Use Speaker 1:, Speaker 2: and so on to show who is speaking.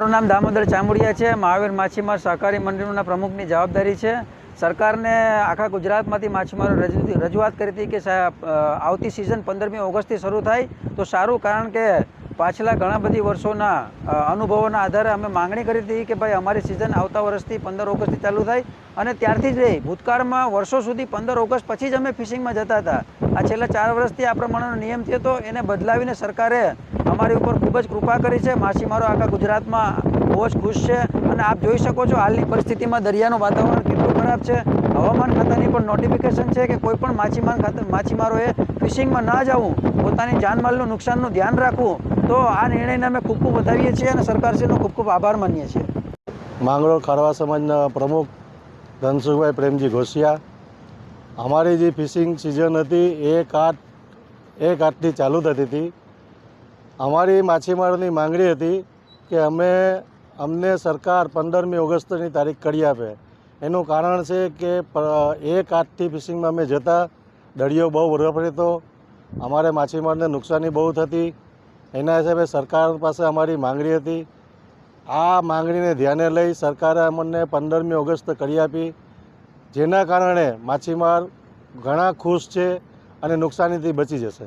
Speaker 1: મારું નામ દામોદર ચામુડિયા છે. મહાવીર માછીમાર સહકારી મંડળના પ્રમુખની જવાબદારી છે. સરકારને આખા ગુજરાતમાંથી માછીમારો રજૂ- રજૂઆત કરી હતી કે આવતી સિઝન પંદરમી ઓગસ્ટથી શરૂ થાય. તો સારું કારણ કે પાછલા ઘણા બધી વર્ષોના અનુભવોના આધારે અમે માંગણી કરી હતી કે ભાઈ અમારી સિઝન આવતા વર્ષથી પંદર ઓગસ્ટથી ચાલુ થાય. અને ત્યારથી જ રહી ભૂતકાળમાં વર્ષો સુધી પંદર ઓગસ્ટ પછી જ અમે ફિશિંગમાં જતા હતા. આ છેલ્લા ચાર વર્ષથી આ પ્રમાણેનો નિયમ થયો હતો એને બદલાવીને સરકારે અમારી ઉપર ખૂબ જ કૃપા કરી છે. માછીમારો આખા ગુજરાતમાં બહુ જ ખુશ છે અને આપ જોઈ શકો છો હાલની પરિસ્થિતિમાં દરિયાનું વાતાવરણ કેટલું ખરાબ છે. હવામાન ખાતાની પણ નોટિફિકેશન છે કે કોઈ પણ માછીમાર ખાતા માછીમારોએ ફિશિંગમાં ના જવું, પોતાની જાનમાલનું નુકસાનનું ધ્યાન રાખવું, તો આ નિર્ણયને અમે ખૂબ ખૂબ વધાવીએ છીએ અને સરકારશ્રીનો ખૂબ ખૂબ આભાર માનીએ છીએ.
Speaker 2: માંગરોળ ખારવા સમાજના પ્રમુખ ધનસુખભાઈ પ્રેમજી ઘોસિયા અમારી જે ફિશિંગ સિઝન હતી એ કાટ એક આઠથી ચાલુ થતી હતી. અમારી માછીમારોની માંગણી હતી કે અમે અમને સરકાર પંદરમી ઓગસ્ટની તારીખ કરી આપે. એનું કારણ છે કે એક આઠથી ફિશિંગમાં અમે જતા, દરિયો બહુ બરફ રહેતો અમારે માછીમારને નુકસાની બહુ થતી. એના હિસાબે સરકાર પાસે અમારી માંગણી હતી. આ માંગણીને ધ્યાને લઈ સરકારે અમને પંદરમી ઓગસ્ટ કરી આપી. જેના કારણે માછીમાર ઘણા ખુશ છે અને નુકસાનીથી બચી જશે.